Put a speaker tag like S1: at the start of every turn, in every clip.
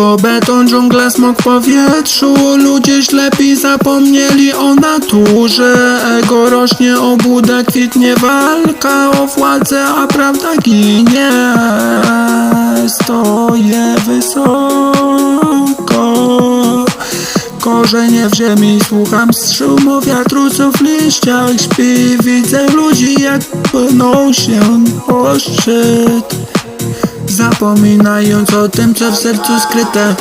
S1: Drzewo, beton, dżungla, smok w powietrzu. Ludzie ślepi zapomnieli o naturze. Ego rośnie, obłuda kwitnie walka. O władzę, a prawda ginie. Stoję wysoko. Korzenie w ziemi, słucham szumu wiatru, co w liściach śpi. Widzę ludzi, jak płyną się szczyt Zapominając o tym, co w sercu skryte.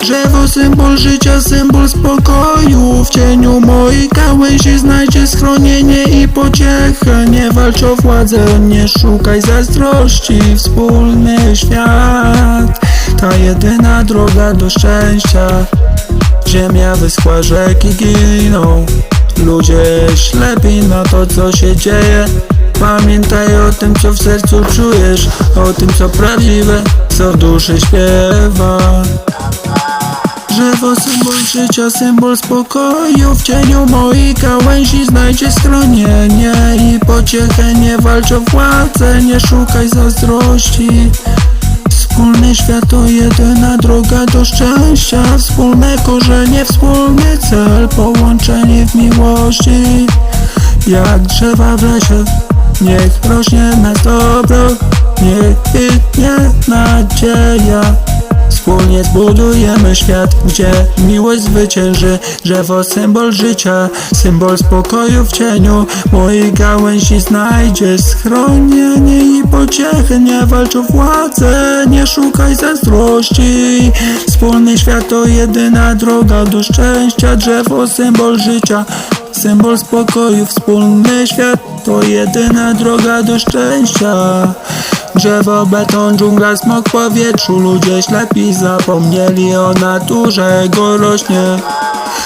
S1: Drzewo, symbol życia, symbol spokoju. W cieniu mojej gałęzi znajdzie schronienie i pociechę. Nie walcz o władzę, nie szukaj zazdrości. Wspólny świat, ta jedyna droga do szczęścia. Ziemia wyschła, rzeki giną. Ludzie ślepi na to, co się dzieje Pamiętaj o tym, co w sercu czujesz O tym, co prawdziwe, co w duszy śpiewa. Drzewo, symbol życia, symbol spokoju. W cieniu moich gałęzi znajdzie schronienie I pociechę, nie walcz o władzę Nie szukaj zazdrości. Wspólny świat to jedyna droga do szczęścia. Wspólne korzenie, wspólny cel Połączenie w miłości. Jak drzewa w lesie Niech rośnie nas dobro Niech kwitnie nadzieja. Wspólnie zbudujemy świat, gdzie miłość zwycięży. Drzewo symbol życia, symbol spokoju w cieniu. Mojej gałęzi znajdzie schronienie i pociechy. Nie walcz o władzę, nie szukaj zazdrości. Wspólny świat to jedyna droga do szczęścia. Drzewo symbol życia, symbol spokoju Wspólny świat to jedyna droga do szczęścia. Drzewo, beton, dżungla, smok w powietrzu Ludzie ślepi zapomnieli o naturze Go rośnie.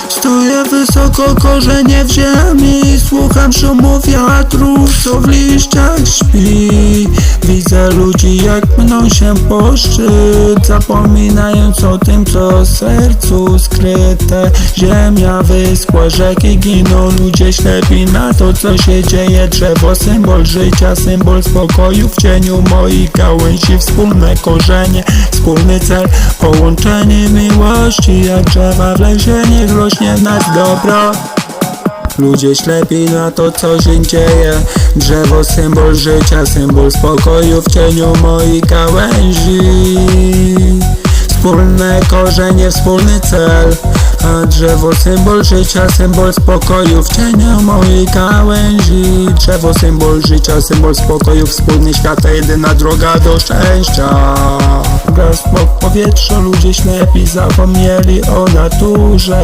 S1: Stoję wysoko, korzenie w ziemi Słucham szumu wiatru, co w liściach śpi. Widzę ludzi, jak pną się po Zapominając o tym, co w sercu skryte. Ziemia wyschła, rzeki giną Ludzie ślepi na to, co się dzieje. Drzewo, symbol życia, symbol spokoju W cieniu moich gałęzi. Wspólne korzenie, wspólny cel Połączenie miłości. Jak drzewa w lesie, niech rośnie w nas dobro Ludzie ślepi na to, co się dzieje. Drzewo, symbol życia, symbol spokoju W cieniu moich gałęzi. Wspólne korzenie, wspólny cel. A drzewo, symbol życia, symbol spokoju W cieniu mojej gałęzi. Drzewo, symbol życia, symbol spokoju Wspólny świat, to jedyna droga do szczęścia. Gaz, powietrze, ludzie ślepi Zapomnieli o naturze